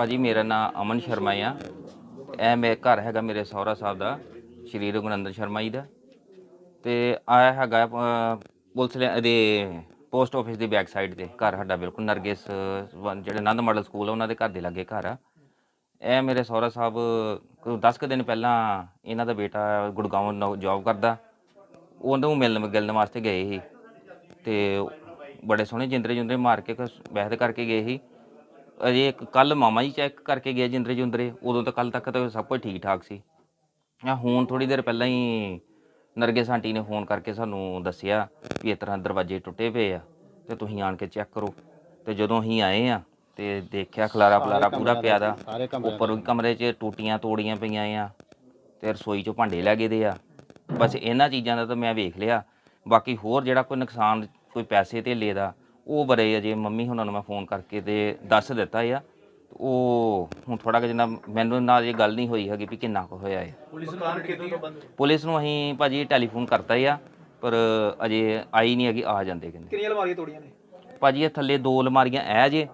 ਭਾਜੀ ਮੇਰਾ ਨਾਮ ਅਮਨ ਸ਼ਰਮਾ ਆ। ਇਹ ਮੇਰੇ ਘਰ ਹੈਗਾ ਮੇਰੇ ਸਹੁਰਾ ਸਾਹਿਬ ਦਾ ਸ਼੍ਰੀ ਰਘੁਨੰਦਨ ਸ਼ਰਮਾ ਜੀ ਦਾ। ਤੇ ਆਇਆ ਹੈਗਾ ਅਹ, ਪੁਲਿਸ ਲੈ ਇਹਦੇ ਪੋਸਟ ਆਫਿਸ ਦੀ ਬੈਕ ਸਾਈਡ ਤੇ ਘਰ ਸਾਡਾ ਬਿਲਕੁਲ ਨਰਗਿਸ ਵਨ- ਜਿਹੜੇ ਆਨੰਦ ਮਾਡਲ ਸਕੂਲ ਆ ਉਹਨਾਂ ਦੇ ਘਰ ਦੇ ਲਾਗੇ ਘਰ ਆ। ਇਹ ਮੇਰੇ ਸਹੁਰਾ ਸਾਹਿਬ ਕੋਈ 10 ਕੁ ਦਿਨ ਪਹਿਲਾਂ ਇਹਨਾਂ ਦਾ ਬੇਟਾ ਗੁੜਗਾਉਂ ਜੌਬ ਕਰਦਾ। ਉਹਨੂੰ ਮਿਲਣ ਗਿਲਣ ਵਾਸਤੇ ਗਏ ਸੀ। ਤੇ ਬੜੇ ਸੋਹਣੇ ਜਿੰਦਰੇ ਜੁੰਦਰੇ ਮਾਰ ਕੇ ਕੁਛ ਬਹਿਦ ਕਰਕੇ ਗਏ ਸੀ। ਅਜੇ ਇੱਕ ਕੱਲ ਮਾਮਾ ਜੀ ਚੈੱਕ ਕਰਕੇ ਗਏ ਜਿੰਦਰੇ ਜੁੰਦਰੇ ਉਦੋਂ ਤਾਂ ਕੱਲ ਤੱਕ ਤਾਂ ਸਭ ਕੁਝ ਠੀਕ ਠਾਕ ਸੀ। ਆ ਹੁਣ ਥੋੜੀ ਦੇਰ ਪਹਿਲਾਂ ਹੀ ਨਰਗਿਸ ਆਂਟੀ ਨੇ ਫੋਨ ਕਰਕੇ ਸਾਨੂੰ ਦੱਸਿਆ ਵੀ ਇਸ ਤਰ੍ਹਾਂ ਦਰਵਾਜ਼ੇ ਟੁੱਟੇ ਪਏ ਆ ਤੇ ਤੁਸੀਂ ਆਣ ਕੇ ਚੈੱਕ ਕਰੋ। ਤੇ ਜਦੋਂ ਅਸੀਂ ਆਏ ਆ ਤੇ ਦੇਖਿਆ ਖਲਾਰਾ ਪਲਾਰਾ ਪੂਰਾ ਪਿਆ ਦਾ ਉੱਪਰ ਵੀ ਕਮਰੇ 'ਚ ਟੂਟੀਆਂ ਤੋੜੀਆਂ ਪਈਆਂ ਆ ਤੇ ਰਸੋਈ 'ਚੋਂ ਭਾਂਡੇ ਲੈ ਗਏ ਦੇ ਆ। ਬਸ ਇਹਨਾਂ ਚੀਜ਼ਾਂ ਦਾ ਤਾਂ ਮੈਂ ਵੇਖ ਲਿਆ ਬਾਕੀ ਹੋਰ ਜਿਹੜਾ ਕੋਈ ਨੁਕਸਾਨ ਕੋਈ ਪੈਸੇ ਧੇਲੇ ਦਾ ਉਹ ਬਰੇ ਅਜੇ ਮੰਮੀ ਹੁਣਾਂ ਨੂੰ ਮੈਂ ਫੋਨ ਕਰਕੇ ਤੇ ਦੱਸ ਦਿੱਤਾ ਆ। ਉਹ ਹੁਣ ਥੋੜਾ ਜਿਹਾ ਮੈਨੂੰ ਨਾਲ ਇਹ ਗੱਲ ਨਹੀਂ ਹੋਈ ਹੈਗੀ ਵੀ ਕਿੰਨਾ ਕੁ ਹੋਇਆ ਹੈ ਪੁਲਿਸ ਨੂੰ ਕਿਦੋਂ ਤੋਂ ਬੰਦ ਪੁਲਿਸ ਨੂੰ ਅਸੀਂ ਭਾਜੀ ਟੈਲੀਫੋਨ ਕਰਤਾ ਆ ਪਰ ਅਜੇ ਆਈ ਨਹੀਂ ਹੈਗੀ ਆ ਜਾਂਦੇ ਕਹਿੰਦੇ। ਕਿੰਨੀਆਂ ਅਲਮਾਰੀਆਂ ਤੋੜੀਆਂ ਨੇ? ਭਾਜੀ ਇਹ ਥੱਲੇ ਦੋ ਅਲਮਾਰੀਆਂ ਐ ਜੇ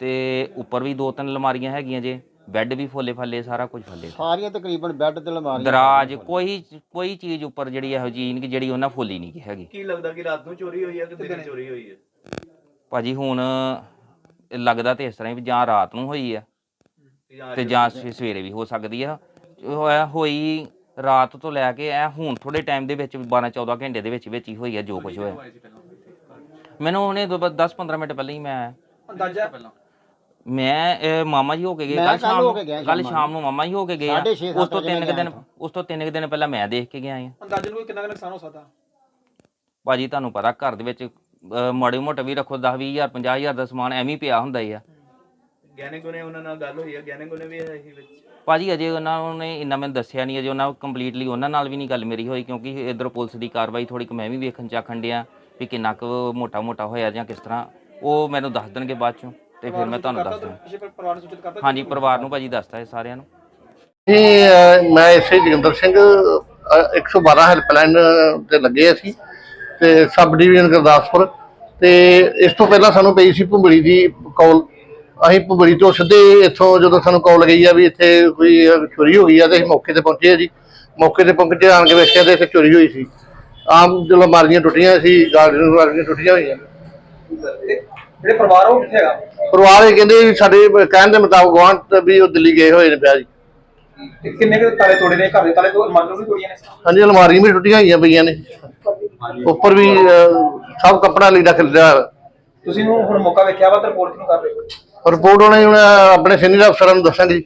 ਤੇ ਉੱਪਰ ਵੀ ਦੋ ਤਿੰਨ ਅਲਮਾਰੀਆਂ ਹੈਗੀਆਂ ਜੇ ਬੈੱਡ ਵੀ ਫੋਲੇ ਫਾਲੇ ਸਾਰਾ ਕੁਝ ਫੱਲੇ ਸਾਰੀਆਂ ਤਕਰੀਬਨ ਬੈੱਡ ਤੇ ਅਲਮਾਰੀਆਂ ਦਰਾਜ ਕੋਈ ਕੋਈ ਚੀਜ਼ ਉੱਪਰ ਜਿਹੜੀ ਇਹੋ ਜਿਹੀ ਨਹੀਂ ਕਿ ਜਿਹੜੀ ਉਹਨਾਂ ਫੋਲੀ ਨਹੀਂ ਹੈਗੀ। ਕੀ ਲੱਗਦਾ ਕਿ ਰਾਤ ਨੂੰ ਚੋਰੀ ਹੋਈ ਹੈ ਕਿ ਦਿਨੇ ਚੋਰੀ ਹੋਈ ਹੈ ਭਾਜੀ ਹੁਣ ਲੱਗਦਾ ਤੇ ਇਸ ਤਰ੍ਹਾਂ ਹੀ ਵੀ ਜਾਂ ਰਾਤ ਨੂੰ ਹੋਈ ਆ ਤੇ ਜਾਂ ਸਵੇ- ਸਵੇਰੇ ਵੀ ਹੋ ਸਕਦੀ ਆ। ਹੋਇਆ ਹੋਈ ਰਾਤ ਤੋਂ ਲੈ ਕੇ ਐ ਹੁਣ ਥੋੜੇ ਟਾਈਮ ਦੇ ਵਿੱਚ 12 14 ਘੰਟੇ ਦੇ ਵਿੱਚ ਵਿੱਚ ਹੀ ਹੋਈ ਆ ਜੋ ਕੁਝ ਹੋਇਆ। ਮੈਨੂੰ ਉਹਨੇ 10 15 ਮਿੰਟ ਪਹਿਲਾਂ ਹੀ ਮੈਂ ਅੰਦਾਜ਼ਾ? ਮੈਂ ਇਹ ਮਾਮਾ ਜੀ ਹੋ ਕੇ ਗਏ ਮੈਂ ਕੱਲ ਸ਼ਾਮ ਹੋ ਨੂੰ। ਕੱਲ ਸ਼ਾਮਾਂ ਨੂੰ ਮਾਮਾ ਜੀ ਹੋ ਕੇ ਗਏ ਉਸ ਤੋਂ ਤਿੰਨ ਮੈਂ ਦਿਨ ਉਸ ਤੋਂ ਤਿੰਨ ਦਿਨ ਪਹਿਲਾਂ ਮੈਂ ਦੇਖ ਕੇ ਗਿਆ ਆ ਅੰਦਾਜ਼ਨ ਕੋਈ ਕਿੰਨਾ ਕੁ ਨੁਕਸਾਨ ਹੋ ਸਕਦਾ? ਭਾਜੀ ਤੁਹਾਨੂੰ ਪਤਾ ਘਰ ਦੇ ਵਿੱਚ ਅਹ, ਮਾੜੇ ਮੋਟੇ ਵੀ ਰੱਖੋ 10 20000 50000 ਦਾ ਸਮਾਨ ਐਵੇਂ ਹੀ ਪਿਆ ਹੁੰਦਾ ਹੀ ਆ। ਗਹਿਣੇ ਗੁਣੇ ਉਹਨਾਂ ਨਾਲ ਗੱਲ ਹੋਈ ਹੈ ਗਹਿਣੇ ਗੁਣੇ ਵੀ ਹੈ ਹੀ ਵਿੱਚ? ਭਾਜੀ ਅਜੇ ਉਹਨਾਂ ਨੇ ਇੰਨਾ ਮੈਨੂੰ ਦੱਸਿਆ ਨਹੀਂ ਅਜੇ ਉਹਨਾਂ ਕੰਪਲੀਟਲੀ ਉਹਨਾਂ ਨਾਲ ਵੀ ਨਹੀਂ ਗੱਲ ਮੇਰੀ ਹੋਈ ਕਿਉਂਕਿ ਇਧਰ ਪੁਲਿਸ ਦੀ ਕਾਰਵਾਈ ਥੋੜੀ ਕੁ ਮੈਂ ਵੀ ਵੇਖਣ ਚਾਖਣ ਡਿਆ ਵੀ ਕਿੰਨਾ ਕੁ ਮੋਟਾ ਮੋਟਾ ਹੋਇਆ ਜਾਂ ਕਿਸ ਤਰ੍ਹਾਂ। ਉਹ ਮੈਨੂੰ ਦੱਸ ਦੇਣਗੇ ਬਾਅਦ ਚੋਂ ਤੇ ਫਿਰ ਮੈਂ ਤੁਹਾਨੂੰ ਦੱਸ ਦਾਂ ਪਿਛੇ ਪਰਿਵਾਰ ਨੂੰ ਸੂਚਿਤ ਕਰਤਾ ਹਾਂਜੀ ਪਰਿਵਾਰ ਨੂੰ ਭਾਜੀ ਦੱਸਤਾ ਹੈ ਸਾਰਿਆਂ ਨੂੰ। ਅਹ, ਮੈਂ ਇਸੇ ਜੋਗਿੰਦਰ ਸਿੰਘ ਅਹ, 112 ਹੈਲਪਲਾਈਨ ਤੇ ਲੱਗੇ ਅਸੀਂ। ਤੇ ਸਬ ਡਿਵੀਜ਼ਨ ਗੁਰਦਾਸਪੁਰ ਤੇ ਇਸ ਤੋਂ ਪਹਿਲਾਂ ਸਾਨੂੰ ਪਈ ਸੀ ਭੁੰਬੜੀ ਦੀ ਕਾਲ। ਅਸੀਂ ਭੁੰਬੜੀ ਤੋਂ ਸਿੱਧੇ ਇੱਥੋਂ ਜਦੋਂ ਸਾਨੂੰ ਕਾਲ ਗਈ ਆ ਵੀ ਇੱਥੇ ਕੋਈ ਚੋਰੀ ਹੋ ਗਈ ਆ ਤੇ ਅਸੀਂ ਮੌਕੇ ਤੇ ਪਹੁੰਚੇ ਆ ਜੀ। ਮੌਕੇ ਤੇ ਪਹੁੰਚੇ ਆਣ ਕੇ ਵੇਖਿਆ ਤੇ ਇੱਥੇ ਚੋਰੀ ਹੋਈ ਸੀ। ਆਮ ਜਦੋਂ ਮਾਰੀਆਂ ਟੁੱਟੀਆਂ ਸੀ ਗਾਰਡਨ ਵਾਲੀਆਂ ਟੁੱਟੀਆਂ ਹੋਈਆਂ। ਜਿਹੜੇ ਪਰਿਵਾਰ ਉਹ ਕਿੱਥੇ ਹੈਗਾ? ਪਰਿਵਾਰ ਇਹ ਕਹਿੰਦੇ ਵੀ ਸਾਡੇ ਕਹਿਣ ਦੇ ਮੁਤਾਬਕ ਗੁਆਂਢ ਵੀ ਉਹ ਦਿੱਲੀ ਗਏ ਹੋਏ ਨੇ ਪਿਆ ਜੀ। ਕਿੰਨੇ ਕੁ ਤਾਲੇ ਤੋੜੇ ਨੇ? ਘਰ ਦੇ ਤਾਲੇ ਤੋਂ ਅਲਮਾਰੀਆਂ ਵੀ ਤੋੜੀਆਂ ਨੇ? ਹਾਂਜੀ ਅਲਮਾਰੀਆਂ ਵੀ ਟੁੱਟੀਆਂ ਹੋਈਆਂ ਪਈਆਂ ਨੇ। ਉੱਪਰ ਵੀ ਅਹ, ਸਭ ਕੱਪੜਾ ਲੀੜਾ ਖਿਲਰਿਆ ਹੋਇਆ। ਤੁਸੀਂ ਨੂੰ ਹੁਣ ਮੌਕਾ ਵੇਖਿਆ ਵਾ ਤਾਂ ਰਿਪੋਰਟ ਕਿਉਂ ਕਰ ਰਹੇ ਹੋ? ਰਿਪੋਰਟ ਉਹਨੇ ਹੁਣ ਆਪਣੇ ਸੀਨੀਅਰ ਅਫਸਰਾਂ ਨੂੰ ਦੱਸਾਂਗੇ ਜੀ